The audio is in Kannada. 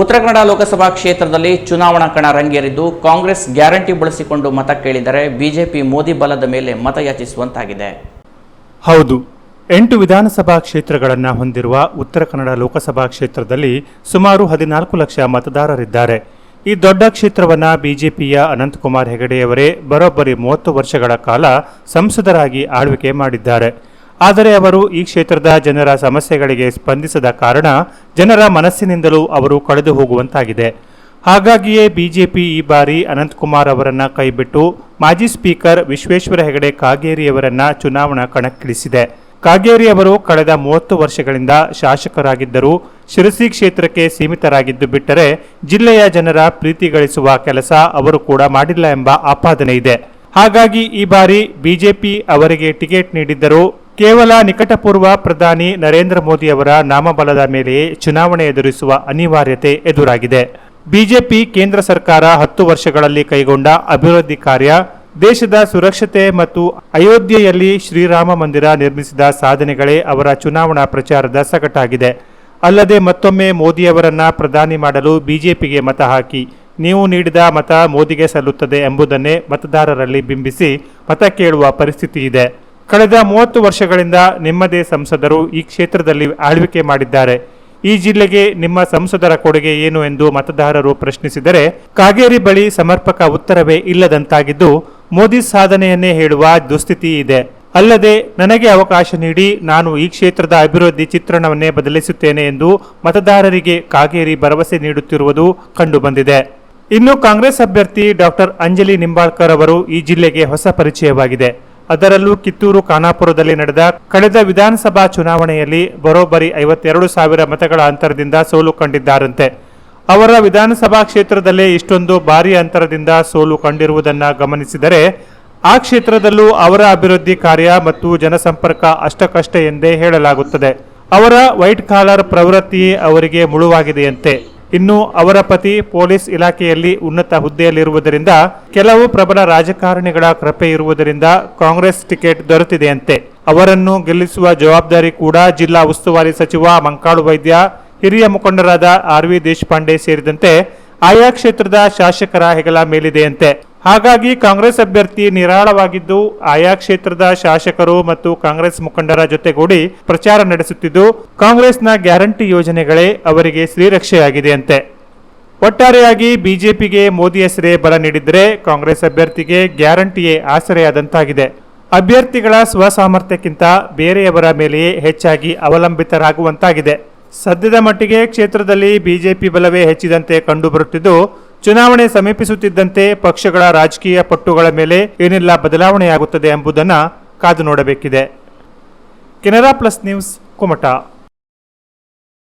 ಉತ್ತರ ಕನ್ನಡ ಲೋಕಸಭಾ ಕ್ಷೇತ್ರದಲ್ಲಿ ಚುನಾವಣಾ ಕಣ ರಂಗೇರಿದ್ದು ಕಾಂಗ್ರೆಸ್ ಗ್ಯಾರಂಟಿ ಬಳಸಿಕೊಂಡು ಮತ ಕೇಳಿದರೆ ಬಿಜೆಪಿ ಮೋದಿ ಬಲದ ಮೇಲೆ ಮತ ಯಾಚಿಸುವಂತಾಗಿದೆ. ಹೌದು, ಎಂಟು ವಿಧಾನಸಭಾ ಕ್ಷೇತ್ರಗಳನ್ನು ಹೊಂದಿರುವ ಉತ್ತರ ಕನ್ನಡ ಲೋಕಸಭಾ ಕ್ಷೇತ್ರದಲ್ಲಿ ಸುಮಾರು ಹದಿನಾಲ್ಕು ಲಕ್ಷ ಮತದಾರರಿದ್ದಾರೆ. ಈ ದೊಡ್ಡ ಕ್ಷೇತ್ರವನ್ನು ಬಿಜೆಪಿಯ ಅನಂತಕುಮಾರ್ ಹೆಗಡೆಯವರೇ ಬರೋಬ್ಬರಿ ಮೂವತ್ತು ವರ್ಷಗಳ ಕಾಲ ಸಂಸದರಾಗಿ ಆಳ್ವಿಕೆ ಮಾಡಿದ್ದಾರೆ. ಆದರೆ ಅವರು ಈ ಕ್ಷೇತ್ರದ ಜನರ ಸಮಸ್ಯೆಗಳಿಗೆ ಸ್ಪಂದಿಸದ ಕಾರಣ ಜನರ ಮನಸ್ಸಿನಿಂದಲೂ ಅವರು ಕಳೆದು ಹೋಗುವಂತಾಗಿದೆ. ಹಾಗಾಗಿಯೇ ಬಿಜೆಪಿ ಈ ಬಾರಿ ಅನಂತಕುಮಾರ್ ಅವರನ್ನು ಕೈಬಿಟ್ಟು ಮಾಜಿ ಸ್ಪೀಕರ್ ವಿಶ್ವೇಶ್ವರ ಹೆಗಡೆ ಕಾಗೇರಿಯವರನ್ನ ಚುನಾವಣಾ ಕಣಕ್ಕಿಳಿಸಿದೆ. ಕಾಗೇರಿ ಅವರು ಕಳೆದ ಮೂವತ್ತು ವರ್ಷಗಳಿಂದ ಶಾಸಕರಾಗಿದ್ದರೂ ಶಿರಸಿ ಕ್ಷೇತ್ರಕ್ಕೆ ಸೀಮಿತರಾಗಿದ್ದು ಬಿಟ್ಟರೆ ಜಿಲ್ಲೆಯ ಜನರ ಪ್ರೀತಿ ಗಳಿಸುವ ಕೆಲಸ ಅವರು ಕೂಡ ಮಾಡಿಲ್ಲ ಎಂಬ ಆಪಾದನೆ ಇದೆ. ಹಾಗಾಗಿ ಈ ಬಾರಿ ಬಿಜೆಪಿ ಅವರಿಗೆ ಟಿಕೆಟ್ ನೀಡಿದ್ದರೂ ಕೇವಲ ನಿಕಟಪೂರ್ವ ಪ್ರಧಾನಿ ನರೇಂದ್ರ ಮೋದಿ ಅವರ ನಾಮಬಲದ ಮೇಲೆಯೇ ಚುನಾವಣೆ ಎದುರಿಸುವ ಅನಿವಾರ್ಯತೆ ಎದುರಾಗಿದೆ. ಬಿಜೆಪಿ ಕೇಂದ್ರ ಸರ್ಕಾರ ಹತ್ತು ವರ್ಷಗಳಲ್ಲಿ ಕೈಗೊಂಡ ಅಭಿವೃದ್ಧಿ ಕಾರ್ಯ ದೇಶದ ಸುರಕ್ಷತೆ ಮತ್ತು ಅಯೋಧ್ಯೆಯಲ್ಲಿ ಶ್ರೀರಾಮ ಮಂದಿರ ನಿರ್ಮಿಸಿದ ಸಾಧನೆಗಳೇ ಅವರ ಚುನಾವಣಾ ಪ್ರಚಾರದ ಸಗಟಾಗಿದೆ. ಅಲ್ಲದೆ ಮತ್ತೊಮ್ಮೆ ಮೋದಿಯವರನ್ನ ಪ್ರಧಾನಿ ಮಾಡಲು ಬಿಜೆಪಿಗೆ ಮತ ಹಾಕಿ, ನೀವು ನೀಡಿದ ಮತ ಮೋದಿಗೆ ಸಲ್ಲುತ್ತದೆ ಎಂಬುದನ್ನೇ ಮತದಾರರಲ್ಲಿ ಬಿಂಬಿಸಿ ಮತ ಕೇಳುವ ಪರಿಸ್ಥಿತಿ ಇದೆ ಕಳೆದ ಮೂವತ್ತು ವರ್ಷಗಳಿಂದ ನಿಮ್ಮದೇ ಸಂಸದರು ಈ ಕ್ಷೇತ್ರದಲ್ಲಿ ಆಳ್ವಿಕೆ ಮಾಡಿದ್ದಾರೆ. ಈ ಜಿಲ್ಲೆಗೆ ನಿಮ್ಮ ಸಂಸದರ ಕೊಡುಗೆ ಏನು ಎಂದು ಮತದಾರರು ಪ್ರಶ್ನಿಸಿದರೆ, ಕಾಗೇರಿ ಬಳಿ ಸಮರ್ಪಕ ಉತ್ತರವೇ ಇಲ್ಲದಂತಾಗಿದ್ದು, ಮೋದಿ ಸಾಧನೆಯನ್ನೇ ಹೇಳುವ ದುಸ್ಥಿತಿ ಇದೆ. ಅಲ್ಲದೆ, ನನಗೆ ಅವಕಾಶ ನೀಡಿ ನಾನು ಈ ಕ್ಷೇತ್ರದ ಅಭಿವೃದ್ಧಿ ಚಿತ್ರಣವನ್ನೇ ಬದಲಿಸುತ್ತೇನೆ ಎಂದು ಮತದಾರರಿಗೆ ಕಾಗೇರಿ ಭರವಸೆ ನೀಡುತ್ತಿರುವುದು ಕಂಡುಬಂದಿದೆ. ಇನ್ನು ಕಾಂಗ್ರೆಸ್ ಅಭ್ಯರ್ಥಿ ಡಾಕ್ಟರ್ ಅಂಜಲಿ ನಿಂಬಾಳ್ಕರ್ ಅವರು ಈ ಜಿಲ್ಲೆಗೆ ಹೊಸ ಪರಿಚಯವಾಗಿದೆ. ಅದರಲ್ಲೂ ಕಿತ್ತೂರು ಖಾನಾಪುರದಲ್ಲಿ ನಡೆದ ಕಳೆದ ವಿಧಾನಸಭಾ ಚುನಾವಣೆಯಲ್ಲಿ ಬರೋಬ್ಬರಿ ಐವತ್ತೆರಡು ಸಾವಿರ ಮತಗಳ ಅಂತರದಿಂದ ಸೋಲು ಕಂಡಿದ್ದಾರಂತೆ. ಅವರ ವಿಧಾನಸಭಾ ಕ್ಷೇತ್ರದಲ್ಲೇ ಇಷ್ಟೊಂದು ಭಾರಿ ಅಂತರದಿಂದ ಸೋಲು ಕಂಡಿರುವುದನ್ನು ಗಮನಿಸಿದರೆ, ಆ ಕ್ಷೇತ್ರದಲ್ಲೂ ಅವರ ಅಭಿವೃದ್ಧಿ ಕಾರ್ಯ ಮತ್ತು ಜನಸಂಪರ್ಕ ಅಷ್ಟಕಷ್ಟೇ ಎಂದೇ ಹೇಳಲಾಗುತ್ತದೆ. ಅವರ ವೈಟ್ ಕಾಲರ್ ಪ್ರವೃತ್ತಿ ಅವರಿಗೆ ಮುಳುವಾಗಿದೆಯಂತೆ ಇನ್ನು ಅವರ ಪತಿ ಪೊಲೀಸ್ ಇಲಾಖೆಯಲ್ಲಿ ಉನ್ನತ ಹುದ್ದೆಯಲ್ಲಿರುವುದರಿಂದ ಕೆಲವು ಪ್ರಬಲ ರಾಜಕಾರಣಿಗಳ ಕೃಪೆ ಇರುವುದರಿಂದ ಕಾಂಗ್ರೆಸ್ ಟಿಕೆಟ್ ದೊರೆತಿದೆಯಂತೆ. ಅವರನ್ನು ಗೆಲ್ಲಿಸುವ ಜವಾಬ್ದಾರಿ ಕೂಡ ಜಿಲ್ಲಾ ಉಸ್ತುವಾರಿ ಸಚಿವ ಮಂಕಾಳು ವೈದ್ಯ, ಹಿರಿಯ ಮುಖಂಡರಾದ ಆರ್ ವಿ ದೇಶಪಾಂಡೆ ಸೇರಿದಂತೆ ಆಯಾ ಕ್ಷೇತ್ರದ ಶಾಸಕರ ಹೆಗಲ ಮೇಲಿದೆಯಂತೆ. ಹಾಗಾಗಿ ಕಾಂಗ್ರೆಸ್ ಅಭ್ಯರ್ಥಿ ನಿರಾಳವಾಗಿದ್ದು ಆಯಾ ಕ್ಷೇತ್ರದ ಶಾಸಕರು ಮತ್ತು ಕಾಂಗ್ರೆಸ್ ಮುಖಂಡರ ಜೊತೆಗೂಡಿ ಪ್ರಚಾರ ನಡೆಸುತ್ತಿದ್ದು, ಕಾಂಗ್ರೆಸ್ನ ಗ್ಯಾರಂಟಿ ಯೋಜನೆಗಳೇ ಅವರಿಗೆ ಶ್ರೀರಕ್ಷೆಯಾಗಿದೆಯಂತೆ ಒಟ್ಟಾರೆಯಾಗಿ ಬಿಜೆಪಿಗೆ ಮೋದಿ ಹೆಸರೇ ಬಲ ನೀಡಿದರೆ ಕಾಂಗ್ರೆಸ್ ಅಭ್ಯರ್ಥಿಗೆ ಗ್ಯಾರಂಟಿಯೇ ಆಸರೆಯಾದಂತಾಗಿದೆ. ಅಭ್ಯರ್ಥಿಗಳ ಸ್ವಸಾಮರ್ಥ್ಯಕ್ಕಿಂತ ಬೇರೆಯವರ ಮೇಲೆಯೇ ಹೆಚ್ಚಾಗಿ ಅವಲಂಬಿತರಾಗುವಂತಾಗಿದೆ. ಸದ್ಯದ ಮಟ್ಟಿಗೆ ಕ್ಷೇತ್ರದಲ್ಲಿ ಬಿಜೆಪಿ ಬಲವೇ ಹೆಚ್ಚಿದಂತೆ ಕಂಡುಬರುತ್ತಿದ್ದು ಚುನಾವಣೆ ಸಮೀಪಿಸುತ್ತಿದ್ದಂತೆ ಪಕ್ಷಗಳ ರಾಜಕೀಯ ಪಟ್ಟುಗಳ ಮೇಲೆ ಏನೆಲ್ಲ ಬದಲಾವಣೆಯಾಗುತ್ತದೆ ಎಂಬುದನ್ನು ಕಾದು ನೋಡಬೇಕಿದೆ. Canara plus news, Kumta.